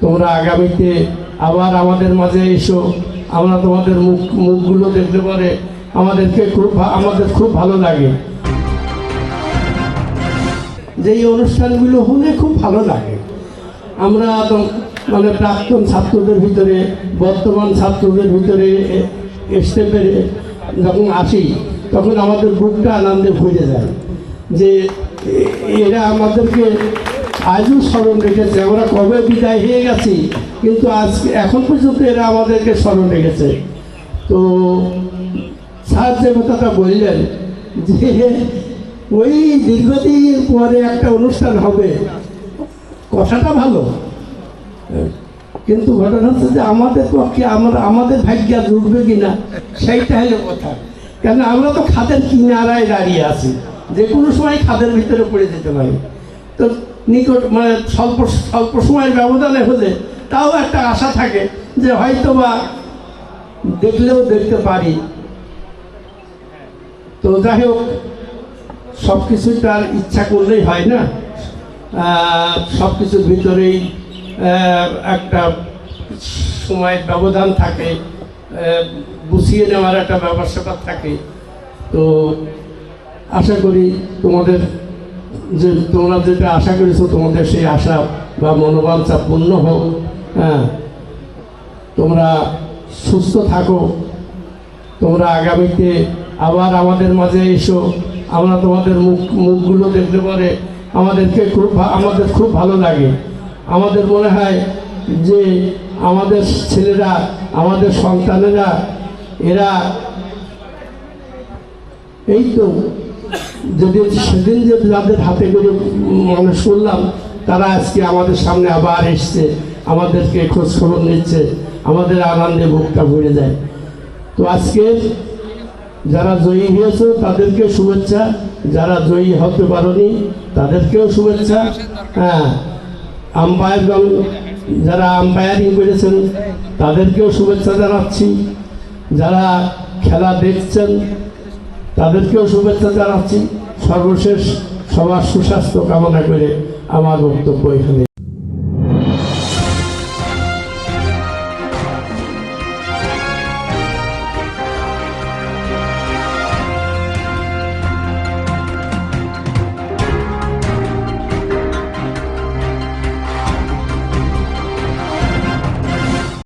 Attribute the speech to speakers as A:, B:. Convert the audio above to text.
A: তোমরা আগামীতে আবার আমাদের মাঝে এসো। আমরা তোমাদের মুখ মুখগুলো দেখতে পারে। আমাদেরকে খুব আমাদের খুব ভালো লাগে। যে এই অনুষ্ঠানগুলো হলে খুব ভালো লাগে। আমরা মানে প্রাক্তন ছাত্রদের ভিতরে, বর্তমান ছাত্রদের ভিতরে এ- আসতে পেরে যখন আসি, তখন আমাদের বুকটা আনন্দে ভরে যায়। যে এরা আমাদেরকে আজও স্মরণ রেখেছে। আমরা কবে বিদায় হয়ে গেছি, কিন্তু আজ, এখন পর্যন্ত এরা আমাদেরকে স্মরণ রেখেছে। তো স্যার যে কথাটা বললেন যে, ওই দীর্ঘদিন পরে একটা অনুষ্ঠান হবে, কথাটা ভালো। কিন্তু ঘটনা হচ্ছে যে আমাদের পক্ষে, আমরা, আমাদের ভাগ্য জুটবে কিনা, সেইটা হলো কথা। কেন আমরা তো খাদের কিনারায় দাঁড়িয়ে আছি, যে কোনো সময় খাদের ভিতরে পড়ে যেতে পারি। তো নিকট মানে স্বল্প স্বল্প সময়ের ব্যবধানে হলে তাও একটা আশা থাকে যে হয়তো বা দেখলেও দেখতে পারি। তো যাই হোক সব কিছুই তার ইচ্ছা করলেই হয় না। সব কিছুর ভিতরেই একটা সময়ের ব্যবধান থাকে গুছিয়ে নেওয়ার একটা ব্যাপার স্যাপার থাকে। তো আশা করি তোমাদের যে তোমরা যেটা আশা করেছ, তোমাদের সেই আশা বা মনোবাঞ্ছা পূর্ণ হোক হ্যাঁ তোমরা সুস্থ থাকো। তোমরা আগামীতে আবার আমাদের মাঝে এসো। আমরা তোমাদের মুখ, মুখগুলো দেখতে পারে। আমাদেরকে খুব আমাদের খুব ভালো লাগে। আমাদের মনে হয় যে আমাদের ছেলেরা, আমাদের সন্তানেরা, এরা, এই তো যদি সেদিন যে যাদের হাতে করে মানে শুনলাম, তারা আজকে আমাদের সামনে আবার এসছে, আমাদেরকে খোঁজ খবর নিচ্ছে, আমাদের আনন্দে বুকটা ভরে যায়। তো আজকে যারা জয়ী হয়েছে, তাদেরকে শুভেচ্ছা। যারা জয়ী হতে পারোনি, তাদেরকেও শুভেচ্ছা। হ্যাঁ আম্পায়ারগণ যারা আম্পায়ারিং করেছেন, তাদেরকেও শুভেচ্ছা জানাচ্ছি। যারা খেলা দেখছেন তাদেরকেও শুভেচ্ছা জানাচ্ছি। সর্বশেষ সবার সুস্বাস্থ্য কামনা করে আমার বক্তব্য এখানে।